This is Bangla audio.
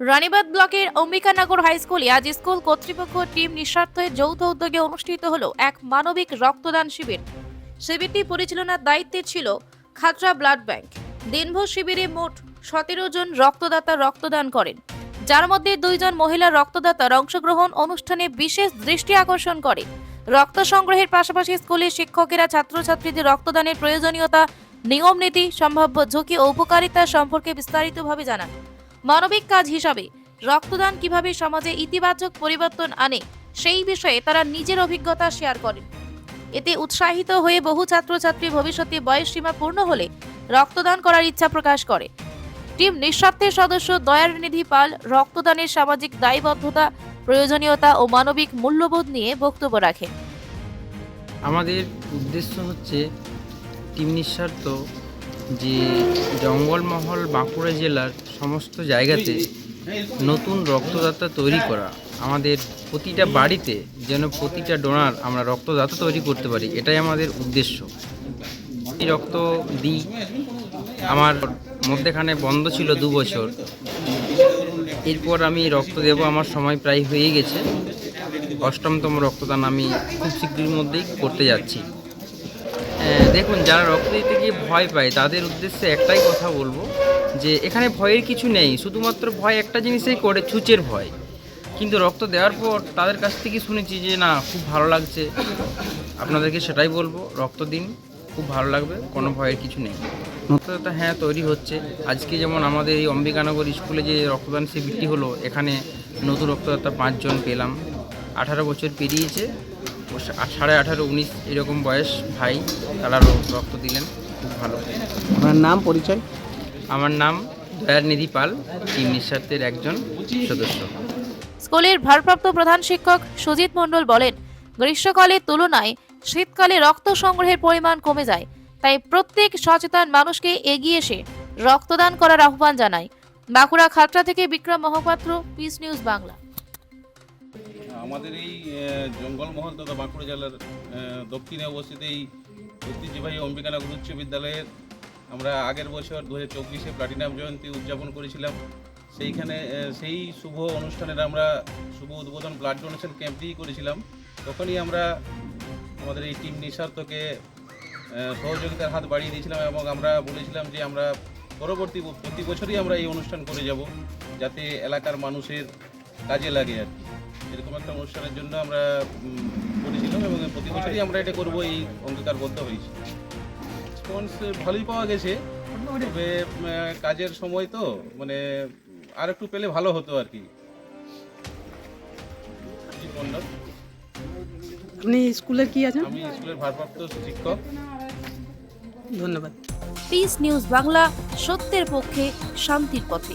রানীবাদ ব্লকের অম্বিকানগর হাই স্কুলে আজ স্কুল কর্তৃপক্ষ টিম নিঃস্বার্থের যৌথ উদ্যোগে অনুষ্ঠিত হল এক মানবিক রক্তদান শিবির। শিবিরটি পরিচালনার দায়িত্বে ছিল খাতড়া ব্লাড ব্যাংক। দিনভর শিবিরে মোট সতেরো জন রক্তদাতা রক্তদান করেন। যার মধ্যে দুইজন মহিলা রক্তদাতার অংশগ্রহণ অনুষ্ঠানে বিশেষ দৃষ্টি আকর্ষণ করে। রক্ত সংগ্রহের পাশাপাশি স্কুলের শিক্ষকেরা ছাত্রছাত্রীদের রক্তদানের প্রয়োজনীয়তা নিয়ম নীতি সম্ভাব্য ঝুঁকি ও উপকারিতা সম্পর্কে বিস্তারিতভাবে জানান। মানবিক কাজ হিসাবে রক্তদান কীভাবে সমাজে ইতিবাচক পরিবর্তন আনে, সেই বিষয়ে তারা নিজের অভিজ্ঞতা শেয়ার করেন। এতে উৎসাহিত হয়ে বহু ছাত্রছাত্রী ভবিষ্যতে বয়স সীমা পূর্ণ হলে রক্তদান করার ইচ্ছা প্রকাশ করে। টিম নিঃস্বার্থের সদস্য দয়ার নিধি পাল রক্তদানের সামাজিক দায়বদ্ধতা, প্রয়োজনীয়তা ও মানবিক মূল্যবোধ নিয়ে বক্তব্য রাখেন। আমাদের উদ্দেশ্য হচ্ছে টিম নিঃস্বার্থ যে জঙ্গলমহল বাঁকুড়া জেলার সমস্ত জায়গাতে নতুন রক্তদাতা তৈরি করা। আমাদের প্রতিটা বাড়িতে যেন প্রতিটা ডোনার আমরা রক্তদাতা তৈরি করতে পারি, এটাই আমাদের উদ্দেশ্য। এই রক্ত দিই। আমার মধ্যেখানে বন্ধ ছিল দু বছর। এরপর আমি রক্ত দেব, আমার সময় প্রায় হয়ে গেছে। অষ্টমতম রক্তদান আমি খুব শীঘ্রের মধ্যেই করতে যাচ্ছি। দেখুন, যারা রক্ত দিতে গিয়ে ভয় পায়, তাদের উদ্দেশ্যে একটাই কথা বলব যে, এখানে ভয়ের কিছু নেই। শুধুমাত্র ভয় একটা জিনিসেই করে, ছুঁচের ভয়। কিন্তু রক্ত দেওয়ার পর তাদের কাছ থেকে শুনেছি যে, না, খুব ভালো লাগছে। আপনাদেরকে সেটাই বলব, রক্ত দিন, খুব ভালো লাগবে, কোনো ভয়ের কিছু নেই। রক্তদাতা হ্যাঁ তৈরি হচ্ছে। আজকে যেমন আমাদের এই অম্বিকানগর স্কুলে যে রক্তদান শিবিরটি হলো, এখানে নতুন রক্তদাতা পাঁচজন পেলাম। আঠারো বছর পেরিয়েছে সাড়ে আঠারো উনিশ এরকম বয়স ভাই তারা রক্ত দিলেন খুব ভালো। আপনার নাম পরিচয়? আমার নাম দয়ারনিধি পাল টিম নিঃস্বার্থের একজন সদস্য। স্কুলের ভারপ্রাপ্ত প্রধান শিক্ষক সুজিত মণ্ডল বলেন গ্রীষ্মকালের তুলনায় শীতকালে রক্ত সংগ্রহের পরিমাণ কমে যায়। তাই প্রত্যেক সচেতন মানুষকে এগিয়ে এসে রক্তদান করার আহ্বান জানায়। বাঁকুড়া খাতড়া থেকে বিক্রম মহাপাত্র পিস নিউজ বাংলা। আমাদের এই জঙ্গলমহল তথা বাঁকুড়া জেলার দক্ষিণে অবস্থিত এই ঐতিহ্যবাহী অম্বিকানগর উচ্চ বিদ্যালয়ের আমরা আগের বছর দু হাজার চব্বিশে প্লাটিনাম জয়ন্তী উদযাপন করেছিলাম। সেইখানে সেই শুভ অনুষ্ঠানের আমরা শুভ উদ্বোধন ব্লাড ডোনেশন ক্যাম্পটি করেছিলাম। তখনই আমরা আমাদের এই টিম নিঃস্বার্থকে সহযোগিতার হাত বাড়িয়ে দিয়েছিলাম এবং আমরা বলেছিলাম যে আমরা পরবর্তী প্রতি বছরই আমরা এই অনুষ্ঠান করে যাব, যাতে এলাকার মানুষের কাজে লাগে আর কি। এরকম একটা অনুষ্ঠানের জন্য আমরা করেছিলাম এবং প্রতি বছরই আমরা এটা করব এই অঙ্গীকারবদ্ধ হয়েছি। রেসপন্স ভালোই পাওয়া গেছে তবে কাজের সময় তো মানে আর একটু পেলে ভালো হতো আর কি। আপনি স্কুলে কি আছেন? আমি স্কুলের ভারপ্রাপ্ত শিক্ষক। ধন্যবাদ। পিস নিউজ বাংলা সত্যের পক্ষে শান্তির পথে।